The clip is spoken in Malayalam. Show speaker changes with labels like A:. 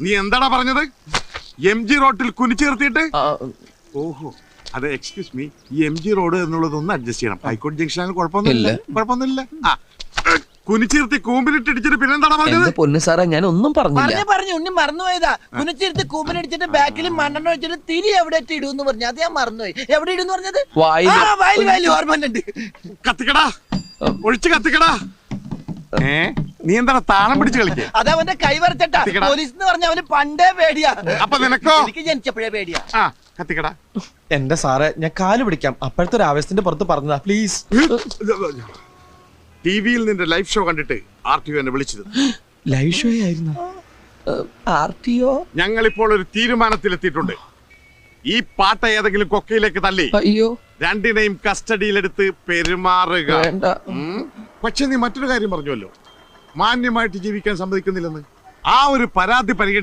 A: നീ എന്താടാ പറഞ്ഞത്? എം ജി റോഡിൽ കുനിച്ചു നിർത്തിയിട്ട്? ഓഹോ. അതെ എക്സ്ക്യൂസ് മീ ഈ എം ജി റോഡ് എന്നുള്ളത് ഒന്ന് അഡ്ജസ്റ്റ് ചെയ്യണം ഹൈക്കോടതി ജംഗ്ഷനാണ് കുഴപ്പമൊന്നുമില്ല. കുഴപ്പമൊന്നുമില്ല. ആ. കുനിച്ചിരുത്തി കൂമ്പിലിട്ടിടിച്ചിട്ട് പിന്നെന്താടാ പറഞ്ഞത്?
B: പൊന്നു സാറേ ഞാൻ ഒന്നും പറഞ്ഞില്ല.
C: പറഞ്ഞു പറഞ്ഞു. ഉണ്ണി മറന്നുപോയതാ. കുനിച്ചിരുത്തി കൂമ്പിലിടിച്ചിട്ട് ബാക്കിൽ മണ്ണെണ്ണ വെച്ചിട്ട് തിരി എവിടെ ഇടൂന്ന് പറഞ്ഞു. അത് ഞാൻ മറന്നുപോയി. എവിടെ ഇടുന്നു പറഞ്ഞത്? ഓർമ്മ ഉണ്ട്
A: കത്തിക്കടാ. ഒഴിച്ച് കത്തിക്കടാ. ഏ? നീ എന്താണ് താളം പിടിച്ച് കളിക്കേ?
C: അത് അവന്റെ കൈ വരച്ചട്ടാ.
A: കത്തിക്കടാ.
C: പോലീസ് എന്ന് പറഞ്ഞ അവന് പണ്ടേ പേടിയാ.
A: അപ്പൊ നിനക്കോ?
C: എനിക്ക് ജനിച്ചപ്പോഴേ പേടിയാ.
A: ആ കത്തിക്കടാ.
D: എന്റെ സാറേ ഞാൻ കാൽ പിടിക്കാം. അപ്പോഴത്തെ ഒരു ആവേശത്തിന്റെ പുറത്ത് പറഞ്ഞതാ പ്ലീസ്
A: ടി വിയിൽ നിന്റെ ലൈവ് ഷോ കണ്ടിട്ട് ആർ ടി എന്നെ വിളിച്ചത്.
D: ലൈവ് ഷോ ആയിരുന്നു.
B: R T O?
A: ഞങ്ങൾ ഇപ്പോൾ ഒരു തീരുമാനത്തിലെത്തിയിട്ടുണ്ട്. ഈ പാട്ട ഏതെങ്കിലും കൊക്കയിലേക്ക് തള്ളി.
B: അയ്യോ.
A: രണ്ടിനെയും കസ്റ്റഡിയിലെടുത്ത് പെരുമാറുക.
B: വേണ്ട.
A: ഉം. പക്ഷെ നീ മറ്റൊരു കാര്യം പറഞ്ഞുവല്ലോ. മാന്യമായിട്ട് ജീവിക്കാൻ സമ്മതിക്കുന്നില്ലെന്ന് ആ ഒരു പരാതി പരിഗണി